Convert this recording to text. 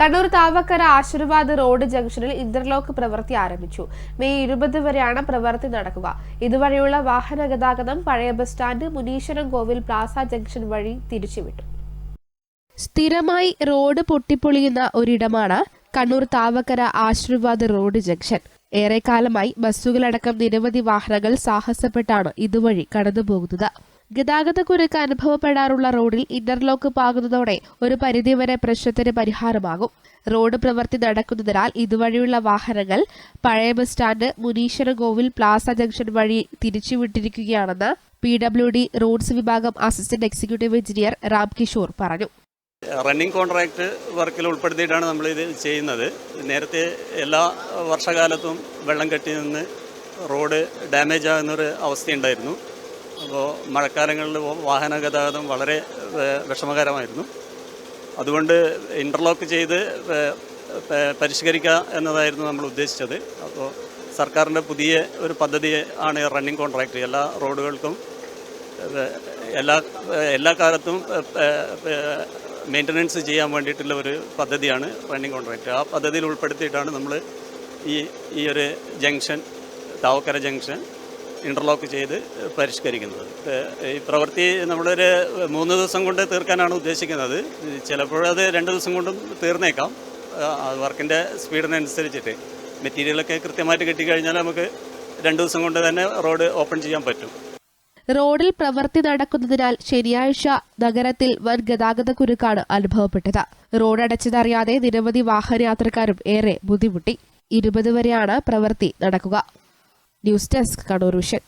Kannur Thavakkara Ashirvad road ജംഗ്ഷനിൽ interlock പ്രവൃത്തി ആരംഭിച്ചു. മെയ് ഇരുപത് വരെയാണ് പ്രവൃത്തി നടക്കുക. ഇതുവഴിയുള്ള വാഹന ഗതാഗതം പഴയ bus stand Muneeswaram Kovil plaza junction വഴി തിരിച്ചുവിട്ടു. സ്ഥിരമായി റോഡ് പൊട്ടിപ്പൊളിയുന്ന ഒരിടമാണ് കണ്ണൂർ താവക്കര ആശീർവാദ് റോഡ് ജംഗ്ഷൻ. ഏറെക്കാലമായി ബസ്സുകളടക്കം നിരവധി വാഹനങ്ങൾ സാഹസപ്പെട്ടാണ് ഇതുവഴി കടന്നുപോകുന്നത്. ഗതാഗതക്കുരുക്ക് അനുഭവപ്പെടാറുള്ള റോഡിൽ ഇന്റർലോക്ക് പാകുന്നതോടെ ഒരു പരിധിവരെ പ്രശ്നത്തിന് പരിഹാരമാകും. റോഡ് പ്രവൃത്തി നടക്കുന്നതിനാൽ ഇതുവഴിയുള്ള വാഹനങ്ങൾ പഴയ bus stand Muneeswara Kovil plaza junction വഴി തിരിച്ചുവിട്ടിരിക്കുകയാണെന്ന് പി ഡബ്ല്യു ഡി റോഡ്സ് വിഭാഗം assistant executive engineer Ram Kishore പറഞ്ഞു. റണ്ണിംഗ് കോൺട്രാക്ട് വർക്കിൽ ഉൾപ്പെടുത്തിയിട്ടാണ് നമ്മൾ ഇത് ചെയ്യുന്നത്. നേരത്തെ എല്ലാ വർഷകാലത്തും വെള്ളം കെട്ടി നിന്ന് റോഡ് ഡാമേജ് ആകുന്നൊരു അവസ്ഥയുണ്ടായിരുന്നു. അപ്പോൾ മഴക്കാലങ്ങളിൽ വാഹന ഗതാഗതം വളരെ വിഷമകരമായിരുന്നു. അതുകൊണ്ട് ഇന്റർലോക്ക് ചെയ്ത് പരിഷ്കരിക്കുക എന്നതായിരുന്നു നമ്മൾ ഉദ്ദേശിച്ചത്. അപ്പോൾ സർക്കാരിന്റെ പുതിയ ഒരു പദ്ധതി ആണ് റണ്ണിങ് കോൺട്രാക്ട് എല്ലാ റോഡുകൾക്കും എല്ലാ എല്ലാ കാലത്തും മെയിന്റനൻസ് ചെയ്യാൻ വേണ്ടിയിട്ടുള്ള ഒരു പദ്ധതിയാണ് റണ്ണിങ് കോൺട്രാക്റ്റ് ആ പദ്ധതിയിൽ ഉൾപ്പെടുത്തിയിട്ടാണ് നമ്മൾ ഈ ഈ ഒരു ജംഗ്ഷൻ താവക്കര ജംഗ്ഷൻ ഇന്റർലോക്ക് ചെയ്ത് പരിഷ്കരിക്കുന്നത്. ഈ പ്രവൃത്തി നമ്മളൊരു മൂന്ന് ദിവസം കൊണ്ട് തീർക്കാനാണ് ഉദ്ദേശിക്കുന്നത്. ചിലപ്പോഴത് രണ്ട് ദിവസം കൊണ്ടും തീർന്നേക്കാം. വർക്കിന്റെ സ്പീഡിനനുസരിച്ചിട്ട്. മെറ്റീരിയലൊക്കെ കൃത്യമായിട്ട് കിട്ടിക്കഴിഞ്ഞാൽ നമുക്ക് രണ്ട് ദിവസം കൊണ്ട് തന്നെ റോഡ് ഓപ്പൺ ചെയ്യാൻ പറ്റും. റോഡിൽ പ്രവൃത്തി നടക്കുന്നതിനാൽ ശനിയാഴ്ച നഗരത്തിൽ വൻ ഗതാഗത കുരുക്കാണ് അനുഭവപ്പെട്ടത്. റോഡ് അടച്ചതറിയാതെ നിരവധി വാഹനയാത്രക്കാരും ഏറെ ബുദ്ധിമുട്ടി. ഇരുപത് വരെയാണ് പ്രവൃത്തി നടക്കുക. News desk Kannur vision.